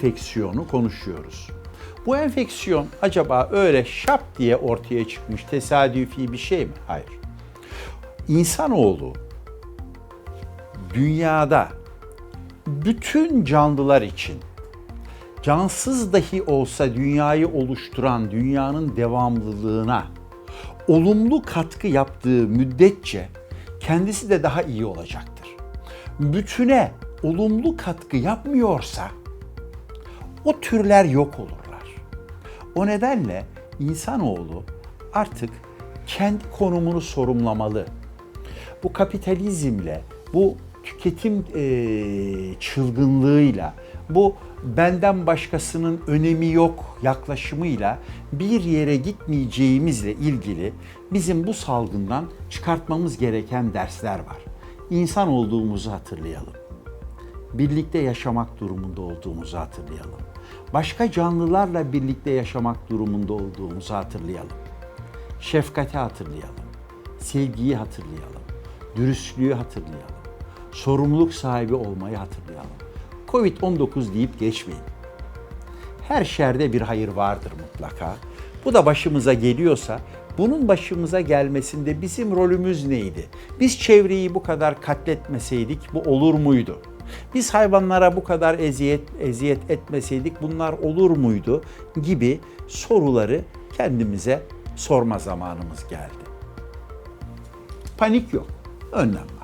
enfeksiyonu konuşuyoruz. Bu enfeksiyon acaba öyle şap diye ortaya çıkmış tesadüfi bir şey mi? Hayır. İnsanoğlu dünyada bütün canlılar için cansız dahi olsa dünyayı oluşturan dünyanın devamlılığına olumlu katkı yaptığı müddetçe kendisi de daha iyi olacaktır. Bütüne olumlu katkı yapmıyorsa o türler yok olurlar. O nedenle insanoğlu artık kendi konumunu sorumlamalı. Bu kapitalizmle, bu tüketim eee, çılgınlığıyla, bu benden başkasının önemi yok yaklaşımıyla bir yere gitmeyeceğimizle ilgili bizim bu salgından çıkartmamız gereken dersler var. İnsan olduğumuzu hatırlayalım birlikte yaşamak durumunda olduğumuzu hatırlayalım. Başka canlılarla birlikte yaşamak durumunda olduğumuzu hatırlayalım. Şefkati hatırlayalım. Sevgiyi hatırlayalım. Dürüstlüğü hatırlayalım. Sorumluluk sahibi olmayı hatırlayalım. Covid-19 deyip geçmeyin. Her şerde bir hayır vardır mutlaka. Bu da başımıza geliyorsa bunun başımıza gelmesinde bizim rolümüz neydi? Biz çevreyi bu kadar katletmeseydik bu olur muydu? Biz hayvanlara bu kadar eziyet eziyet etmeseydik bunlar olur muydu gibi soruları kendimize sorma zamanımız geldi. Panik yok. Önlem.